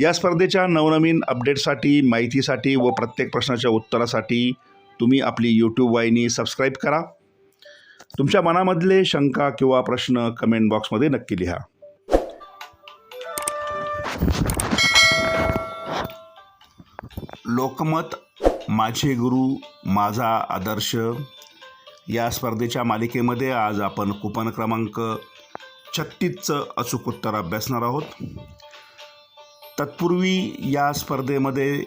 या स्पर्धेच्या नवनवीन अपडेटसाठी माहितीसाठी व प्रत्येक प्रश्नाच्या उत्तरासाठी तुम्ही आपली यूट्यूब वाहिनी सबस्क्राईब करा. तुमच्या मनामधले शंका किंवा प्रश्न कमेंट बॉक्समध्ये नक्की लिहा. लोकमत माझे गुरु माझा आदर्श. या स्पर्धेच्या मालिकेमध्ये आज आपण कुपन क्रमांक छत्तीसचं अचूक उत्तर अभ्यासणार आहोत. तत्पूर्वी या स्पर्धेमध्ये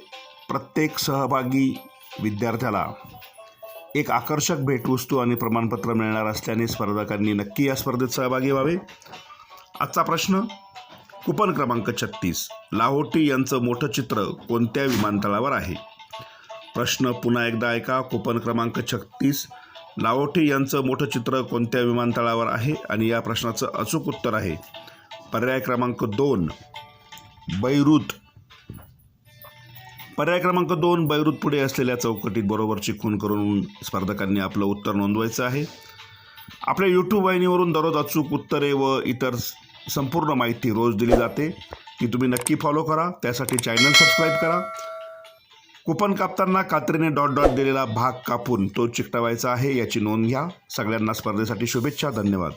प्रत्येक सहभागी विद्यार्थ्याला एक आकर्षक भेटवस्तू आणि प्रमाणपत्र मिळणार असल्याने स्पर्धकांनी नक्की या स्पर्धेत सहभागी व्हावे. आजचा प्रश्न कुपन क्रमांक छत्तीस लाहोटी यांचं मोठं चित्र कोणत्या विमानतळावर आहे? प्रश्न पुन्हा एकदा ऐका. कुपन क्रमांक छत्तीस लाहोटी यांचं मोठं चित्र कोणत्या विमानतळावर आहे? आणि या प्रश्नाचं अचूक उत्तर आहे. पर्याय क्रमांक दोन बैरूत. पर्याय क्रमांक दोन बैरूत पुढे असलेल्या चौकटीत बरोबरची खून करून स्पर्धकांनी आपलं उत्तर नोंदवायचं आहे. आपल्या यूट्यूब वाहिनीवरून दररोज अचूक उत्तरे व इतर संपूर्ण माहिती रोज दिली जाते. ती तुम्ही नक्की फॉलो करा. त्यासाठी चॅनल सबस्क्राईब करा. कुपन कापताना कात्रीने डॉट डॉट दिलेला भाग कापून तो चिकटवायचा आहे याची नोंद घ्या. सगळ्यांना स्पर्धेसाठी शुभेच्छा. धन्यवाद.